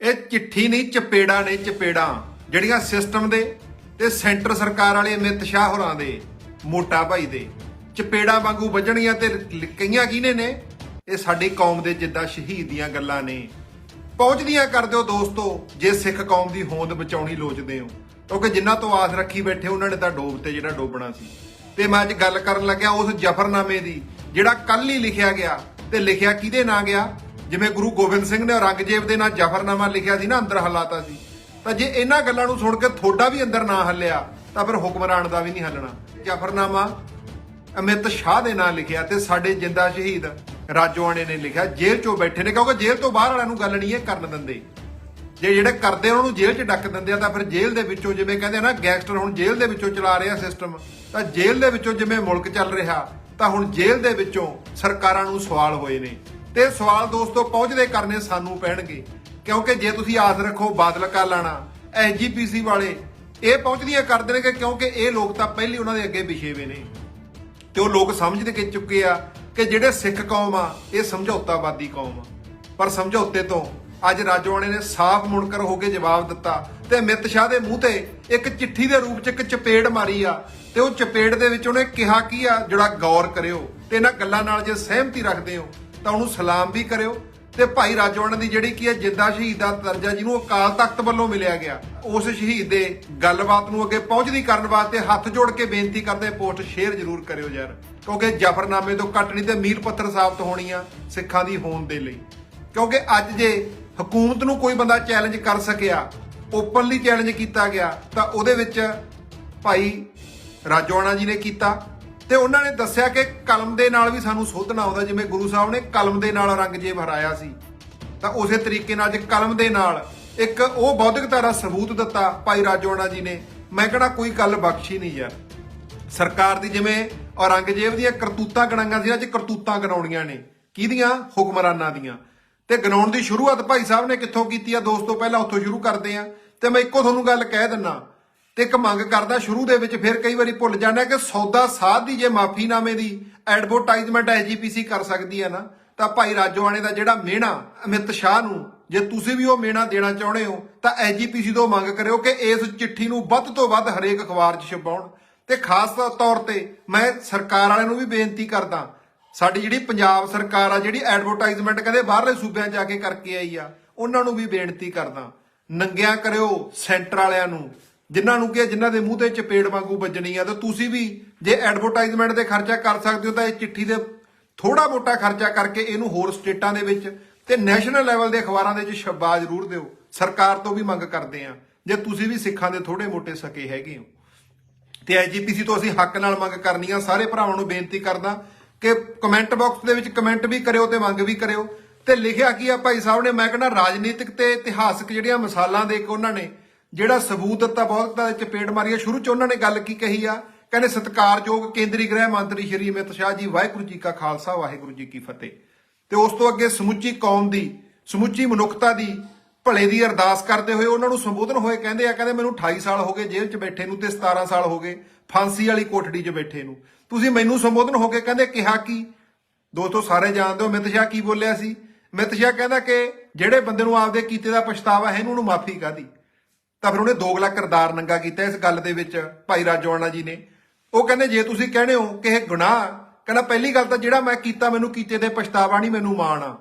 ਇਹ ਚਿੱਠੀ ਨਹੀਂ, ਚਪੇੜਾ ਨੇ ਚਪੇੜਾ। ਜਿਹੜੀਆਂ ਸਿਸਟਮ ਦੇ ਤੇ ਸੈਂਟਰ ਸਰਕਾਰ ਵਾਲੇ ਅਮਿਤ ਸ਼ਾਹ ਹੋਰਾਂ ਦੇ, ਮੋਟਾ ਭਾਈ ਦੇ। ਚਪੇੜਾ ਵਾਂਗੂ ਵੱਜਣੀਆਂ ਤੇ ਲ- ਕਈਆਂ ਕਿਹਨੇ ਨੇ? ਇਹ ਸਾਡੀ ਕੌਮ ਦੇ ਜਿੱਦਾਂ ਸ਼ਹੀਦ ਦੀਆਂ ਗੱਲਾਂ ਨੇ। ਪਹੁੰਚਦੀਆਂ ਕਰ ਦਿਓ ਦੋਸਤੋ, ਜੇ ਸਿੱਖ ਕੌਮ ਦੀ ਹੋਂਦ ਬਚਾਉਣੀ ਲੋਚਦੇ ਹੋ। ਕਿਉਂਕਿ ਜਿਨ੍ਹਾਂ ਤੋਂ ਆਸ ਰੱਖੀ ਬੈਠੇ, ਉਹਨਾਂ ਨੇ ਤਾਂ ਡੋਬ ਤੇ ਜਿਹੜਾ ਡੋਬਣਾ ਸੀ। ਤੇ ਮੈਂ ਅੱਜ ਗੱਲ ਕਰਨ ਲੱਗਿਆ ਉਸ ਜਫਰਨਾਮੇ ਦੀ, ਜਿਹੜਾ ਕੱਲ ਹੀ ਲਿਖਿਆ ਗਿਆ। ਤੇ ਲਿਖਿਆ ਕਿਹਦੇ ਨਾਂ ਗਿਆ? ਜਿਵੇਂ ਗੁਰੂ ਗੋਬਿੰਦ ਸਿੰਘ ਨੇ ਔਰੰਗਜ਼ੇਬ ਦੇ ਨਾਂ ਜਫਰਨਾਮਾ ਲਿਖਿਆ ਸੀ ਨਾ ਅੰਦਰ ਹਲਾਤਾ ਸੀ, ਤਾਂ ਜੇ ਇਹਨਾਂ ਗੱਲਾਂ ਨੂੰ ਸੁਣ ਕੇ ਤੁਹਾਡਾ ਵੀ ਅੰਦਰ ਨਾ ਹੱਲਿਆ, ਤਾਂ ਫਿਰ ਹੁਕਮਰਾਨ ਦਾ ਵੀ ਨਹੀਂ ਹੱਲਣਾ। ਜਫਰਨਾਮਾ ਅਮਿਤ ਸ਼ਾਹ ਦੇ ਨਾਂ ਲਿਖਿਆ ਤੇ ਸਾਡੇ ਜਿੰਦਾ ਸ਼ਹੀਦ ਰਾਜੋਆਣੇ ਨੇ ਲਿਖਿਆ, ਜੇਲ੍ਹ ਚੋਂ ਬੈਠੇ ਨੇ, ਕਿਉਂਕਿ ਜੇਲ੍ਹ ਤੋਂ ਬਾਹਰ ਵਾਲਿਆਂ ਨੂੰ ਗੱਲ ਨਹੀਂ ਇਹ ਕਰਨ ਦਿੰਦੇ। ਜੇ ਜਿਹੜੇ ਕਰਦੇ ਆ ਉਹਨਾਂ ਨੂੰ ਜੇਲ੍ਹ 'ਚ ਡੱਕ ਦਿੰਦੇ ਆ, ਤਾਂ ਫਿਰ ਜੇਲ੍ਹ ਦੇ ਵਿੱਚੋਂ ਜਿਵੇਂ ਕਹਿੰਦੇ ਆ ਨਾ, ਗੈਂਗਸਟਰ ਹੁਣ ਜੇਲ੍ਹ ਦੇ ਵਿੱਚੋਂ ਚਲਾ ਰਿਹਾ ਸਿਸਟਮ, ਤਾਂ ਜੇਲ੍ਹ ਦੇ ਵਿੱਚੋਂ ਜਿਵੇਂ ਮੁਲਕ ਚੱਲ ਰਿਹਾ, ਤਾਂ ਹੁਣ ਜੇਲ੍ਹ ਦੇ ਵਿੱਚੋਂ ਸਰਕਾਰਾਂ ਨੂੰ ਸਵਾਲ ਹੋਏ ਨੇ। ਤੇ ਸਵਾਲ ਦੋਸਤੋ ਪਹੁੰਚਦੇ ਕਰਨੇ ਸਾਨੂੰ ਪੈਣਗੇ। ਕਿਉਂਕਿ ਜੇ ਤੁਸੀਂ ਆਸ ਰੱਖੋ ਬਾਦਲ ਕਾ ਲਾਣਾ ਐਸਜੀਪੀਸੀ ਵਾਲੇ, ਇਹ ਪਹੁੰਚਦੀਆਂ ਕਰਦੇ ਨੇ ਕਿਉਂਕਿ ਇਹ ਲੋਕ ਤਾਂ ਪਹਿਲੀ ਉਹਨਾਂ ਦੇ ਅੱਗੇ ਵਿਛੇ ਹੋਏ ਨੇ। ਤੇ ਉਹ ਲੋਕ ਸਮਝਦੇ ਕਿ ਚੁੱਕੇ ਆ ਕਿ ਜਿਹੜੇ ਸਿੱਖ ਕੌਮ ਆ, ਇਹ ਸਮਝੌਤਾਵਾਦੀ ਕੌਮ ਆ। ਪਰ ਸਮਝੌਤੇ ਤੋਂ ਅੱਜ ਰਾਜਵਾਨੇ ਨੇ ਸਾਫ਼ ਮੁਣਕਰ ਹੋ ਕੇ ਜਵਾਬ ਦਿੱਤਾ ਤੇ ਅਮਿਤ ਸ਼ਾਹ ਦੇ ਮੂੰਹ ਤੇ ਇੱਕ ਚਿੱਠੀ ਦੇ ਰੂਪ 'ਚ ਇੱਕ ਚਪੇੜ ਮਾਰੀ ਆ ਤੇ ਉਹ ਚਪੇੜ ਦੇ ਵਿੱਚ ਉਹਨੇ ਕਿਹਾ ਕੀ ਆ, ਜਿਹੜਾ ਗੌਰ ਕਰਿਓ ਤੇ ਇਹਨਾਂ ਗੱਲਾਂ ਨਾਲ ਜੇ ਸਹਿਮਤੀ ਰੱਖਦੇ ਹੋ ਤਾਂ ਉਹਨੂੰ ਸਲਾਮ ਵੀ ਕਰਿਓ ਤੇ ਭਾਈ ਰਾਜਵਾਨਾ ਦੀ ਜਿਹੜੀ ਕੀ ਹੈ ਜਿੰਦਾ ਸ਼ਹੀਦ ਦਾ ਦਰਜਾ ਜਿਹਨੂੰ ਅਕਾਲ ਤਖਤ ਵੱਲੋਂ ਮਿਲਿਆ ਗਿਆ, ਉਸ ਸ਼ਹੀਦ ਦੇ ਗੱਲਬਾਤ ਨੂੰ ਅੱਗੇ ਪਹੁੰਚਦੀ ਕਰਨ ਵਾਸਤੇ ਹੱਥ ਜੋੜ ਕੇ ਬੇਨਤੀ ਕਰਦੇ ਪੋਸਟ ਸ਼ੇਅਰ ਜ਼ਰੂਰ ਕਰਿਓ ਯਾਰ, ਕਿਉਂਕਿ ਜਫਰਨਾਮੇ ਤੋਂ ਕੱਟਣੀ ਨਹੀਂ ਤੇ ਮੀਲ ਪੱਥਰ ਸਾਬਤ ਹੋਣੀ ਆ ਸਿੱਖਾਂ ਦੀ ਹੋਣ ਦੇ ਲਈ। ਕਿਉਂਕਿ ਅੱਜ ਜੇ ਹਕੂਮਤ ਨੂੰ ਕੋਈ ਬੰਦਾ ਚੈਲੰਜ ਕਰ ਸਕਿਆ ਓਪਨਲੀ ਚੈਲੰਜ ਕੀਤਾ ਗਿਆ, ਤਾਂ ਉਹਦੇ ਵਿੱਚ ਭਾਈ ਰਾਜੋਆਣਾ ਜੀ ਨੇ ਕੀਤਾ ਤੇ ਉਹਨਾਂ ਨੇ ਦੱਸਿਆ ਕਿ ਕਲਮ ਦੇ ਨਾਲ ਵੀ ਸਾਨੂੰ ਸੋਧਣਾ ਆਉਂਦਾ, ਜਿਵੇਂ ਗੁਰੂ ਸਾਹਿਬ ਨੇ ਕਲਮ ਦੇ ਨਾਲ ਔਰੰਗਜ਼ੇਬ ਹਰਾਇਆ ਸੀ। ਤਾਂ ਉਸੇ ਤਰੀਕੇ ਨਾਲ ਅੱਜ ਕਲਮ ਦੇ ਨਾਲ ਇੱਕ ਉਹ ਬੌਧਿਕਤਾ ਦਾ ਸਬੂਤ ਦਿੱਤਾ ਭਾਈ ਰਾਜੋਣਾ ਜੀ ਨੇ। ਮੈਂ ਕਹਣਾ ਕੋਈ ਗੱਲ ਬਖਸ਼ੀ ਨਹੀਂ ਯਾਰ। ਸਰਕਾਰ ਦੀ ਜਿਵੇਂ ਔਰੰਗਜ਼ੇਬ ਦੀਆਂ ਕਰਤੂਤਾਂ ਗਣਾਈਆਂ ਸੀ ਅੱਜ ਕਰਤੂਤਾਂ ਗਣਾਉਣੀਆਂ ਨੇ। ਕਿਹਦੀਆਂ? ਹੁਕਮਰਾਨਾਂ ਦੀਆਂ। ਤੇ ਗਣਾਉਣ ਦੀ ਸ਼ੁਰੂਆਤ ਭਾਈ ਸਾਹਿਬ ਨੇ ਕਿੱਥੋਂ ਕੀਤੀ ਆ? ਦੋਸਤੋ, ਪਹਿਲਾਂ ਉੱਥੋਂ ਸ਼ੁਰੂ ਕਰਦੇ ਆ। ਤੇ ਮੈਂ ਇੱਕੋ ਤੁਹਾਨੂੰ ਗੱਲ ਕਹਿ ਦਿੰਨਾ ਤੇ ਇੱਕ ਮੰਗ ਕਰਦਾ ਸ਼ੁਰੂ ਦੇ ਵਿੱਚ ਫਿਰ ਕਈ ਵਾਰੀ ਭੁੱਲ ਜਾਂਦਾ ਕਿ ਸੌਦਾ ਸਾਧ ਦੀ ਜੇ ਮਾਫੀਨਾਮੇ ਦੀ ਐਡਵਰਟਾਈਜ਼ਮੈਂਟ ਐਜੀਪੀਸੀ ਕਰ ਸਕਦੀ ਹੈ ਨਾ, ਤਾਂ ਭਾਈ ਰਾਜੋਆਣੇ ਦਾ ਜਿਹੜਾ ਮਿਹਣਾ, ਅਮਿਤ ਸ਼ਾਹ ਨੂੰ, ਜੇ ਤੁਸੀਂ ਵੀ ਉਹ ਮਿਹਣਾ ਦੇਣਾ ਚਾਹੁੰਦੇ ਹੋ, ਤਾਂ ਐਜੀਪੀਸੀ ਤੋਂ ਮੰਗ ਕਰਿਓ ਕਿ ਇਸ ਚਿੱਠੀ ਨੂੰ ਵੱਧ ਤੋਂ ਵੱਧ ਹਰੇਕ ਅਖਬਾਰ 'ਚ ਛਪਾਉਣ। ਤੇ ਖਾਸ ਤੌਰ ਤੇ ਮੈਂ ਸਰਕਾਰ ਵਾਲਿਆਂ ਨੂੰ ਵੀ ਬੇਨਤੀ ਕਰਦਾ, ਸਾਡੀ ਜਿਹੜੀ ਪੰਜਾਬ ਸਰਕਾਰ ਆ, ਜਿਹੜੀ ਐਡਵਰਟਾਈਜ਼ਮੈਂਟ ਕਹਿੰਦੇ ਬਾਹਰਲੇ ਸੂਬਿਆਂ 'ਚ ਜਾ ਕੇ ਕਰਕੇ ਆਈ ਆ, ਉਹਨਾਂ ਨੂੰ ਵੀ ਬੇਨਤੀ ਕਰਦਾ, ਨੰਗਿਆ ਕਰਿਓ ਸੈਂਟਰ ਵਾਲਿਆਂ ਨੂੰ ਜਿਨ੍ਹਾਂ ਨੂੰ ਕਿ ਜਿਨ੍ਹਾਂ ਦੇ ਮੂੰਹ ਤੇ ਚਪੇੜ ਵਾਂਗੂ ਵੱਜਣੀ ਆ, ਤਾਂ ਤੁਸੀਂ ਵੀ ਜੇ ਐਡਵਰਟਾਈਜ਼ਮੈਂਟ ਦੇ ਖਰਚਾ ਕਰ ਸਕਦੇ ਹੋ, ਤਾਂ ਇਹ ਚਿੱਠੀ ਦੇ ਥੋੜਾ ਮੋਟਾ ਖਰਚਾ ਕਰਕੇ ਇਹਨੂੰ ਹੋਰ ਸਟੇਟਾਂ ਦੇ ਵਿੱਚ ਤੇ ਨੈਸ਼ਨਲ ਲੈਵਲ ਦੇ ਅਖਬਾਰਾਂ ਦੇ ਵਿੱਚ ਸ਼ਬਾ ਜ਼ਰੂਰ ਦਿਓ। ਸਰਕਾਰ ਤੋਂ ਵੀ ਮੰਗ ਕਰਦੇ ਆ ਜੇ ਤੁਸੀਂ ਵੀ ਸਿੱਖਾਂ ਦੇ ਥੋੜੇ ਮੋਟੇ ਸਕੇ ਹੈਗੇ ਹੋ। ਤੇ ਐਜੀਪੀਸੀ ਤੋਂ ਅਸੀਂ ਹੱਕ ਨਾਲ ਮੰਗ ਕਰਨੀ ਆ, ਸਾਰੇ ਭਰਾਵਾਂ ਨੂੰ ਬੇਨਤੀ ਕਰਦਾ ਕਿ ਕਮੈਂਟ ਬਾਕਸ ਦੇ ਵਿੱਚ ਕਮੈਂਟ ਵੀ ਕਰਿਓ ਤੇ ਮੰਗ ਵੀ ਕਰਿਓ। ਤੇ ਲਿਖਿਆ ਕੀ ਆ ਭਾਈ ਸਾਹਿਬ ਨੇ, ਮੈਂ ਕਹਿੰਦਾ ਰਾਜਨੀਤਿਕ ਤੇ ਇਤਿਹਾਸਕ ਜਿਹੜੀਆਂ ਮਿਸਾਲਾਂ ਦੇ ਕੇ ਉਹਨਾਂ ਨੇ ਜਿਹੜਾ ਸਬੂਤ ਦਿੱਤਾ ਬਹੁਤ ਦਾ ਚਪੇੜ ਮਾਰੀ ਆ। ਸ਼ੁਰੂ ਚ ਉਹਨਾਂ ਨੇ ਗੱਲ ਕੀ ਕਹੀ ਆ? ਕਹਿੰਦੇ ਸਤਿਕਾਰਯੋਗ ਕੇਂਦਰੀ ਗ੍ਰਹਿ ਮੰਤਰੀ ਸ਼੍ਰੀ ਅਮਿਤ ਸ਼ਾਹ ਜੀ, ਵਾਹਿਗੁਰੂ ਜੀ ਕਾ ਖਾਲਸਾ, ਵਾਹਿਗੁਰੂ ਜੀ ਕੀ ਫਤਿਹ। ਤੇ ਉਸ ਤੋਂ ਅੱਗੇ ਸਮੁੱਚੀ ਕੌਮ ਦੀ, ਸਮੁੱਚੀ ਮਨੁੱਖਤਾ ਦੀ ਭਲੇ ਦੀ ਅਰਦਾਸ ਕਰਦੇ ਹੋਏ ਉਹਨਾਂ ਨੂੰ ਸੰਬੋਧਨ ਹੋਏ ਕਹਿੰਦੇ ਆ, ਕਹਿੰਦੇ ਮੈਨੂੰ 28 ਸਾਲ ਹੋ ਗਏ ਜੇਲ੍ਹ 'ਚ ਬੈਠੇ ਨੂੰ ਤੇ 17 ਸਾਲ ਹੋ ਗਏ ਫਾਂਸੀ ਵਾਲੀ ਕੋਠੜੀ 'ਚ ਬੈਠੇ ਨੂੰ। ਤੁਸੀਂ ਮੈਨੂੰ ਸੰਬੋਧਨ ਹੋ ਕੇ ਕਹਿੰਦੇ ਕਿਹਾ ਕੀ? ਦੋਸਤੋ, ਸਾਰੇ ਜਾਣਦੇ ਹੋ ਅਮਿਤ ਸ਼ਾਹ ਕੀ ਬੋਲਿਆ ਸੀ? ਅਮਿਤ ਸ਼ਾਹ ਕਹਿੰਦਾ ਕਿ ਜਿਹੜੇ ਬੰਦੇ ਨੂੰ ਆਪਦੇ ਕੀਤੇ ਦਾ ਪਛਤਾਵਾ ਹੈ, ਇਹਨੂੰ ਮਾਫੀ ਕਾਦੀ ਤਾਂ ਫਿਰ ਉਹਨੇ ਦੋਗਲਾ ਕਿਰਦਾਰ ਨੰਗਾ ਕੀਤਾ ਇਸ ਗੱਲ ਦੇ ਵਿੱਚ, ਭਾਈ ਰਾਜਵਾਨਾ ਜੀ ਨੇ। ਉਹ ਕਹਿੰਦੇ, ਜੇ ਤੁਸੀਂ ਕਹਿੰਦੇ ਹੋ ਕਿ ਇਹ ਗੁਨਾਹ, ਕਹਿੰਦਾ ਪਹਿਲੀ ਗੱਲ ਤਾਂ ਜਿਹੜਾ ਮੈਂ ਕੀਤਾ ਮੈਨੂੰ ਕੀਤੇ ਦੇ ਪਛਤਾਵਾ ਨਹੀਂ ਮੈਨੂੰ ਮਾਣ ਆ।